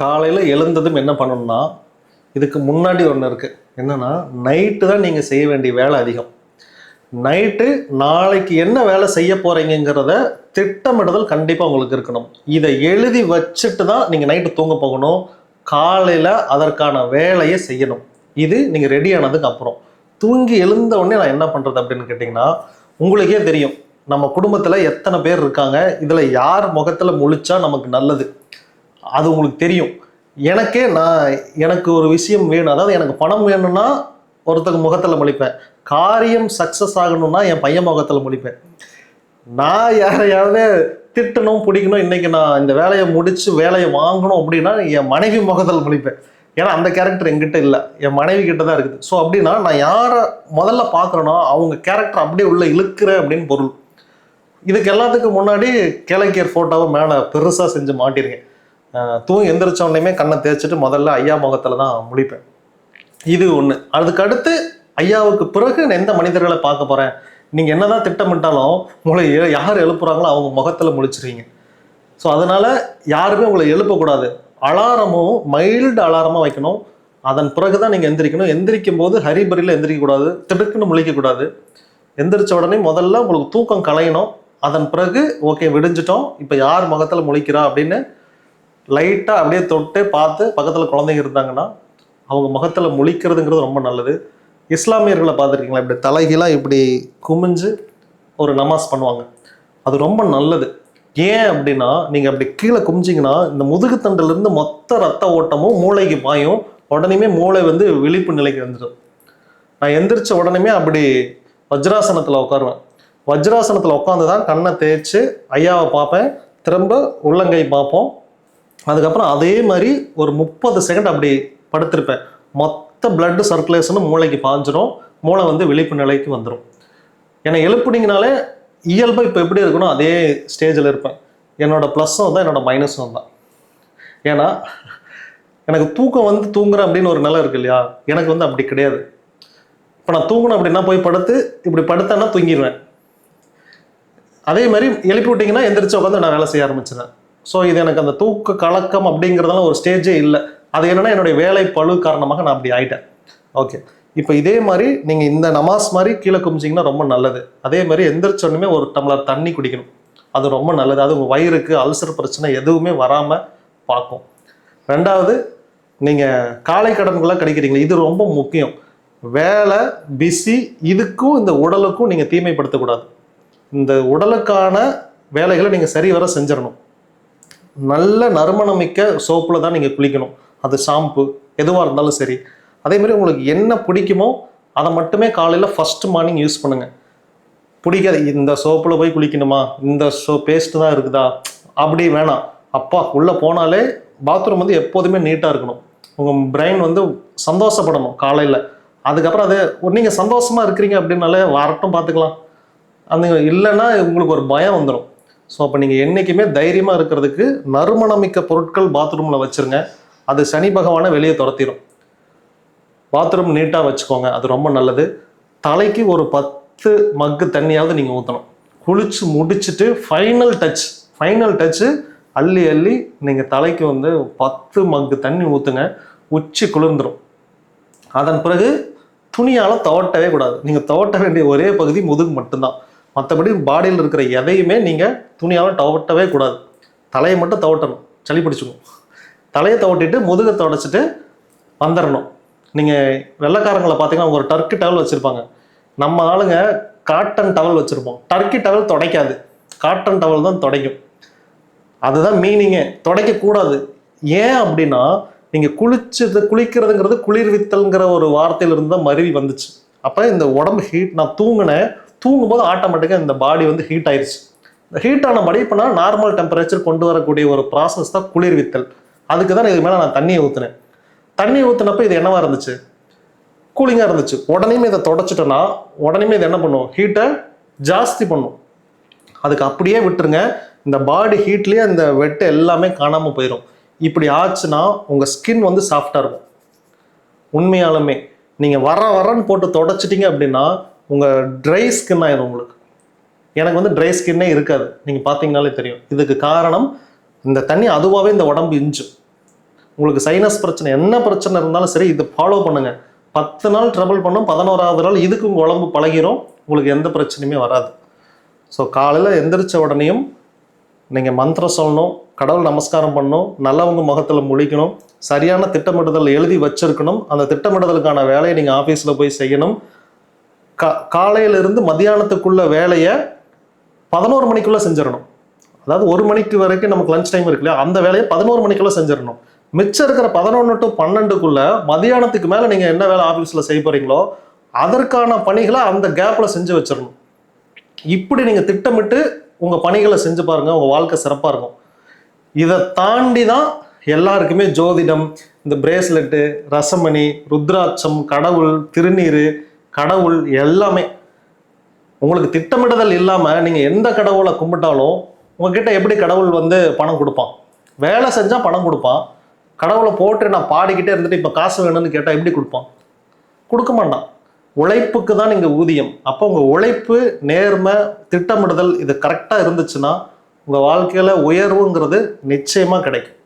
காலையில் எழுந்ததும் என்ன பண்ணணும்னா இதுக்கு முன்னாடி ஒன்று இருக்குது என்னென்னா நைட்டு தான் நீங்கள் செய்ய வேண்டிய வேலை அதிகம். நைட்டு நாளைக்கு என்ன வேலை செய்ய போகிறீங்கிறத திட்டமிடுதல் கண்டிப்பாக உங்களுக்கு இருக்கணும். இதை எழுதி வச்சுட்டு தான் நீங்கள் நைட்டு தூங்க போகணும். காலையில் அதற்கான வேலையை செய்யணும். இது நீங்கள் ரெடி ஆனதுக்கு அப்புறம். தூங்கி எழுந்த உடனே நான் என்ன பண்ணுறது அப்படின்னு கேட்டிங்கன்னா உங்களுக்கே தெரியும். நம்ம குடும்பத்தில் எத்தனை பேர் இருக்காங்க. இதில் யார் முகத்தில் முழிச்சா நமக்கு நல்லது? அது உங்களுக்கு தெரியும். எனக்கே நான் எனக்கு ஒரு விஷயம் வேணும். அதாவது எனக்கு பணம் வேணும்னா ஒருத்தங்க முகத்தில் முழிப்பேன். காரியம் சக்ஸஸ் ஆகணும்னா என் பையன் முகத்தில் முழிப்பேன். நான் யாரையாவது திட்டணும் பிடிக்கணும் இன்னைக்கு நான் இந்த வேலையை முடிச்சு வேலையை வாங்கணும் அப்படின்னா என் மனைவி முகத்தில் முழிப்பேன். ஏன்னா அந்த கேரக்டர் எங்கிட்ட இல்லை. என் மனைவி கிட்ட தான் இருக்குது. ஸோ அப்படின்னா நான் யாரை முதல்ல பார்க்குறேனோ அவங்க கேரக்டர் அப்படியே உள்ளே இழுக்கிறேன் அப்படின்னு பொருள். இதுக்கு எல்லாத்துக்கும் முன்னாடி கேளக்கியர் ஃபோட்டோவை மேலே பெருசாக செஞ்சு மாட்டிருக்கேன். தூங்கி எந்திரிச்ச உடனே கண்ணை தேய்ச்சிட்டு முதல்ல ஐயா முகத்தில் தான் முழிப்பேன். இது ஒன்று அதுக்கடுத்து ஐயாவுக்கு பிறகு நான் எந்த மனிதர்களை பார்க்க போகிறேன் நீங்கள் என்னதான் திட்டமிட்டாலும் உங்களை யார் எழுப்புறாங்களோ அவங்க முகத்தில் முழிச்சிருவீங்க. ஸோ அதனால் யாருமே உங்களை எழுப்பக்கூடாது. அலாரமும் மைல்டு அலாரமாக வைக்கணும். அதன் பிறகு தான் நீங்கள் எந்திரிக்கணும். எந்திரிக்கும் போது ஹரிபரியில் எந்திரிக்கக்கூடாது. திடுக்குன்னு முழிக்கக்கூடாது. எந்திரிச்ச உடனே முதல்ல உங்களுக்கு தூக்கம் கலையணும். அதன் பிறகு ஓகே விடிஞ்சிட்டோம். இப்போ யார் முகத்தில் முழிக்கிறா அப்படின்னு லைட்டாக அப்படியே தொட்டு பார்த்து பக்கத்தில் குழந்தைங்க இருந்தாங்கன்னா அவங்க முகத்தில் முழிக்கிறதுங்கிறது ரொம்ப நல்லது. இஸ்லாமியர்களை பார்த்துருக்கீங்களா? இப்படி தலைகீழாக இப்படி குமிஞ்சு ஒரு நமாஸ் பண்ணுவாங்க. அது ரொம்ப நல்லது. ஏன் அப்படின்னா நீங்கள் அப்படி கீழே குமிஞ்சிங்கன்னா இந்த முதுகுத்தண்டிலிருந்து மொத்த ரத்த ஓட்டமும் மூளைக்கு பாயும். உடனேமே மூளை வந்து விழிப்பு நிலைக்கு வந்துடும். நான் எந்திரிச்ச உடனேமே அப்படி வஜ்ராசனத்தில் உட்காருவேன். வஜ்ராசனத்தில் உட்காந்து தான் கண்ணை தேய்ச்சி ஐயாவை பார்ப்பேன். திரும்ப உள்ளங்கை பார்ப்போம். அதுக்கப்புறம் அதே மாதிரி ஒரு முப்பது செகண்ட் அப்படி படுத்திருப்பேன். மொத்த பிளட் சர்க்குலேஷனும் மூளைக்கு பாஞ்சிரும். மூளை வந்து விழிப்பு நிலைக்கு வந்துடும் என்னை எழுப்புனீங்கனாலே இயல்பாக இப்போ எப்படி இருக்கணும் அதே ஸ்டேஜில் இருப்பேன். என்னோட ப்ளஸ்ஸும் தான் என்னோட மைனஸும் தான். ஏன்னா எனக்கு தூக்கம் வந்து தூங்குறேன் அப்படின்னு ஒரு நிலை இருக்கு இல்லையா? எனக்கு வந்து அப்படி கிடையாது. இப்போ நான் தூங்கணும் அப்படின்னா போய் படுத்து இப்படி படுத்தேன்னா தூங்கிடுவேன் அதே மாதிரி எழுப்பி விட்டிங்கன்னா எந்திரிச்சு உட்காந்து நான் வேலை செய்ய ஆரம்பிச்சிடுறேன் ஸோ இது எனக்கு அந்த தூக்க கலக்கம் அப்படிங்கிறதெல்லாம் ஒரு ஸ்டேஜே இல்லை. அது என்னென்னா என்னுடைய வேலை பழு காரணமாக நான் அப்படி ஆயிட்டேன். ஓகே இப்போ இதே மாதிரி நீங்கள் இந்த நமாஸ் மாதிரி கீழே குமிச்சிங்கன்னா ரொம்ப நல்லது. அதே மாதிரி எந்திரிச்சோடனே ஒரு டம்ளர் தண்ணி குடிக்கணும். அது ரொம்ப நல்லது. அது உங்கள் வயிறுக்கு அல்சர் பிரச்சனை எதுவுமே வராமல் பார்க்கும். ரெண்டாவது நீங்கள் காலை கடன்களாக கிடைக்கிறீங்களே இது ரொம்ப முக்கியம். வேலை பிஸி இதுக்கும் இந்த உடலுக்கும் நீங்கள் தீமைப்படுத்தக்கூடாது. இந்த உடலுக்கான வேலைகளை நீங்கள் சரிவர செஞ்சிடணும். நல்ல நறுமணமிக்க சோப்பில் தான் நீங்கள் குளிக்கணும். அது ஷாம்பு எதுவாக இருந்தாலும் சரி. அதே மாதிரி உங்களுக்கு என்ன பிடிக்குமோ அதை மட்டுமே காலையில் ஃபஸ்ட் மார்னிங் யூஸ் பண்ணுங்கள் பிடிக்காது இந்த சோப்பில் போய் குளிக்கணுமா? இந்த சோ பேஸ்ட்டு தான் இருக்குதா? அப்படி வேணாம். அப்பா உள்ளே போனாலே பாத்ரூம் வந்து எப்போதுமே நீட்டாக இருக்கணும். உங்கள் பிரெயின் வந்து சந்தோஷப்படணும் காலையில். அதுக்கப்புறம் அது நீங்கள் சந்தோஷமாக இருக்கிறீங்க அப்படின்னாலே வரட்டும் பார்த்துக்கலாம் அந்த இல்லைன்னா உங்களுக்கு ஒரு பயம் வந்துடும் ஸோ அப்போ நீங்கள் என்றைக்குமே தைரியமாக இருக்கிறதுக்கு நறுமணமிக்க பொருட்கள் பாத்ரூமில் வச்சுருங்க. அது சனி பகவானை வெளியே துரத்திடும் பாத்ரூம் நீட்டாக வச்சுக்கோங்க. அது ரொம்ப நல்லது. தலைக்கு ஒரு பத்து மக்கு தண்ணியாவது நீங்கள் ஊற்றணும் குளிச்சு முடிச்சுட்டு ஃபைனல் டச் ஃபைனல் டச்சு அள்ளி அள்ளி நீங்கள் தலைக்கு வந்து பத்து மக்கு தண்ணி ஊற்றுங்க உச்சி குளிர்ந்துடும் அதன் பிறகு துணியால் துவட்டவே கூடாது. நீங்கள் துவட்ட வேண்டிய ஒரே பகுதி முதுகு மட்டும்தான். மற்றபடி பாடியில் இருக்கிற எதையுமே நீங்கள் துணியால் துவட்டவே கூடாது. தலையை மட்டும் துவட்டணும். சளி பிடிச்சிக்கும். தலையை தவட்டிட்டு முதுகை துடைச்சிட்டு வந்துடணும் நீங்கள் வெள்ளைக்காரங்களை பார்த்தீங்கன்னா அவங்க ஒரு டர்க்கி டவல் வச்சுருப்பாங்க. நம்ம ஆளுங்க காட்டன் டவல் வச்சுருப்போம். டர்க்கி டவல் துடைக்காது. காட்டன் டவல் தான் துடைக்கும். அதுதான் மீனிங்கே துடைக்கக்கூடாது ஏன் அப்படின்னா நீங்கள் குளிச்சது குளிக்கிறதுங்கிறது குளிர்வித்தல்ங்கிற ஒரு வார்த்தையிலிருந்து தான் மருவி வந்துச்சு. அப்போ இந்த உடம்பு ஹீட் நான் தூங்கினேன். தூங்கும்போது ஆட்டோமேட்டிக்காக இந்த பாடி வந்து ஹீட் ஆயிடுச்சு இந்த ஹீட் ஆன பாடி இப்போ நான் நார்மல் டெம்பரேச்சர் கொண்டு வரக்கூடிய ஒரு ப்ராசஸ் தான் குளிர்வித்தல் அதுக்கு தான் இதுக்கு மேலே நான் தண்ணியை ஊற்றினேன் தண்ணி ஊற்றினப்போ இது என்னவாக இருந்துச்சு? கூலிங்காக இருந்துச்சு. உடனேமே இதை தொடச்சிட்டோன்னா உடனேமே இது என்ன பண்ணும்? ஹீட்டை ஜாஸ்தி பண்ணும். அதுக்கு அப்படியே விட்டுருங்க. இந்த பாடி ஹீட்லேயே அந்த வெட்டு எல்லாமே காணாமல் போயிடும் இப்படி ஆச்சுன்னா உங்கள் ஸ்கின் வந்து சாஃப்டாக இருக்கும். உண்மையாலுமே. நீங்கள் வர வரன்னு போட்டு தொடச்சிட்டிங்க அப்படின்னா உங்கள் ட்ரை ஸ்கின் ஆயிடும் உங்களுக்கு. எனக்கு வந்து ட்ரை ஸ்கின்னே இருக்காது. நீங்கள் பார்த்தீங்கனாலே தெரியும். இதுக்கு காரணம் இந்த தண்ணி அதுவாகவே இந்த உடம்பு இஞ்சும். உங்களுக்கு சைனஸ் பிரச்சனை என்ன பிரச்சனை இருந்தாலும் சரி இதை ஃபாலோ பண்ணுங்கள் பத்து நாள் ட்ரபிள் பண்ணும் பதினோராவது நாள் இதுக்கு உங்கள் உடம்பு பழகிரும். உங்களுக்கு எந்த பிரச்சனையுமே வராது. ஸோ காலையில் எந்திரிச்ச உடனேயும் நீங்கள் மந்திரம் சொல்லணும் கடவுள் நமஸ்காரம் பண்ணணும் நல்லவங்க முகத்தில் முழிக்கணும் சரியான திட்டமிடுதல் எழுதி வச்சிருக்கணும். அந்த திட்டமிடுதலுக்கான வேலையை நீங்கள் ஆஃபீஸில் போய் செய்யணும். கா காலையிலிருந்து மதியானத்துக்குள்ள வேலையை பதினோரு மணிக்குள்ளே செஞ்சிடணும். அதாவது ஒரு மணிக்கு வரைக்கும் நமக்கு லஞ்ச் டைம் இருக்கு இல்லையா? அந்த வேலையை பதினோரு மணிக்குள்ளே செஞ்சிடணும். மிச்சம் இருக்கிற பதினொன்று டு பன்னெண்டுக்குள்ள மதியானத்துக்கு மேலே நீங்கள் என்ன வேலை ஆஃபீஸில் செய்ய போகிறீங்களோ அதற்கான பணிகளை அந்த கேப்பில் செஞ்சு வச்சிடணும். இப்படி நீங்கள் திட்டமிட்டு உங்கள் பணிகளை செஞ்சு பாருங்கள் உங்கள் வாழ்க்கை சிறப்பாக இருக்கும். இதை தாண்டி தான் எல்லாருக்குமே ஜோதிடம் இந்த பிரேஸ்லெட்டு ரசமணி ருத்ராட்சம் கடவுள் திருநீர் கடவுள் எல்லாமே. உங்களுக்கு திட்டமிடுதல் இல்லாமல் நீங்கள் எந்த கடவுளை கும்பிட்டாலும் உங்ககிட்ட எப்படி கடவுள் வந்து பணம் கொடுப்பான்? வேலை செஞ்சால் பணம் கொடுப்பான். கடவுளை போட்டு நான் பாடிக்கிட்டே இருந்துட்டு இப்போ காசு வேணும்னு கேட்டால் எப்படி கொடுப்பான்? கொடுக்க மாட்டான். உழைப்புக்கு தான் நீங்கள் ஊதியம். அப்போ உங்கள் உழைப்பு நேர்மை திட்டமிடுதல் இது கரெக்டாக இருந்துச்சுன்னா உங்கள் வாழ்க்கையில் உயர்வுங்கிறது நிச்சயமாக கிடைக்கும்.